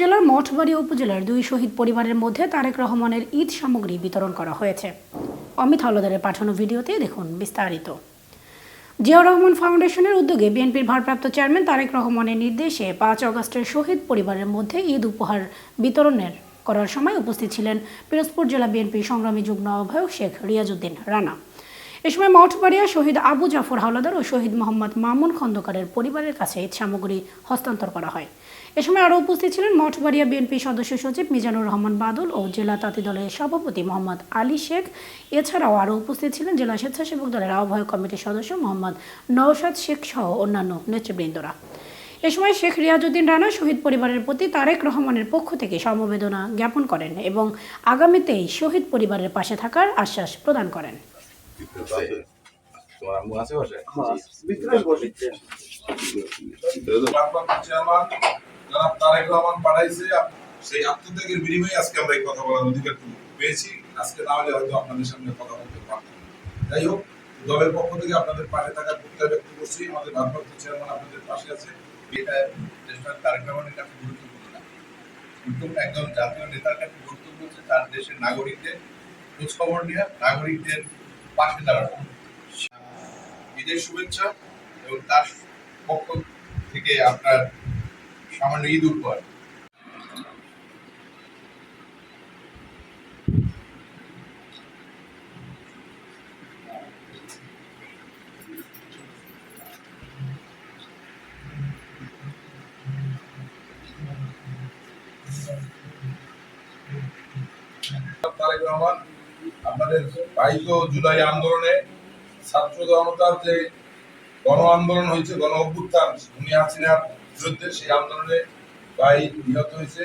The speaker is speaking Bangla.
উপজেলার মঠবাড়িয়া উপজেলার দুই শহীদ পরিবারের মধ্যে তারেক রহমানের ঈদ সামগ্রী বিতরণ করা হয়েছে। অমিত হাওলাদারের পাঠানো ভিডিওতে দেখুন বিস্তারিত। জিয়াউর রহমান ফাউন্ডেশনের উদ্যোগে বিএনপির ভারপ্রাপ্ত চেয়ারম্যান তারেক রহমানের নির্দেশে পাঁচ অগস্টের শহীদ পরিবারের মধ্যে ঈদ উপহার বিতরণের করার সময় উপস্থিত ছিলেন পিরোজপুর জেলা বিএনপি সংগ্রামী যুগ্ম আহ্বায়ক শেখ রিয়াজউদ্দিন রানা। এ সময় মঠবাড়িয়া শহীদ আবু জাফর হাওলাদার ও শহীদ মোহাম্মদ মামুন খন্দকারের পরিবারের কাছে ঈদ সামগ্রী হস্তান্তর করা হয়। এ সময় আরও উপস্থিত ছিলেন মঠবাড়িয়া বিএনপি সদস্য সচিব মিজানুর রহমান বাদল ও জেলা তাঁতি দলের সভাপতি মোহাম্মদ আলী শেখ। এছাড়াও আরও উপস্থিত ছিলেন জেলা স্বেচ্ছাসেবক দলের আহ্বায়ক কমিটির সদস্য মোহাম্মদ নওশাদ শেখ সহ অন্যান্য নেতৃবৃন্দরা। এ সময় শেখ রিয়াজউদ্দিন রানা শহীদ পরিবারের প্রতি তারেক রহমানের পক্ষ থেকে সমবেদনা জ্ঞাপন করেন এবং আগামীতেই শহীদ পরিবারের পাশে থাকার আশ্বাস প্রদান করেন। দলের পক্ষ থেকে আপনাদের পাশে থাকার প্রত্যয় ব্যক্ত করছি আমাদের ভারপ্রাপ্ত চেয়ারম্যান আপনাদের পাশে আছে এটা তারেক রহমানের কাছে একজন জাতীয় নেতার কাছে গুরুত্বপূর্ণ তার দেশের নাগরিকদের খোঁজখবর নেওয়া নাগরিকদের পাশে দাঁড়ানো। ঈদের শুভেচ্ছা এবং তার পক্ষ থেকে আপনার সামান্য ঈদ উপহার। তারেক রহমান আপনাদের বাইশ জুলাই আন্দোলনে ছাত্র জনতার যে গণ আন্দোলন হয়েছে, গণ অভ্যুত্থান, উনি হাসিনার বিরুদ্ধে সেই আন্দোলনে ভাই নিহত হয়েছে।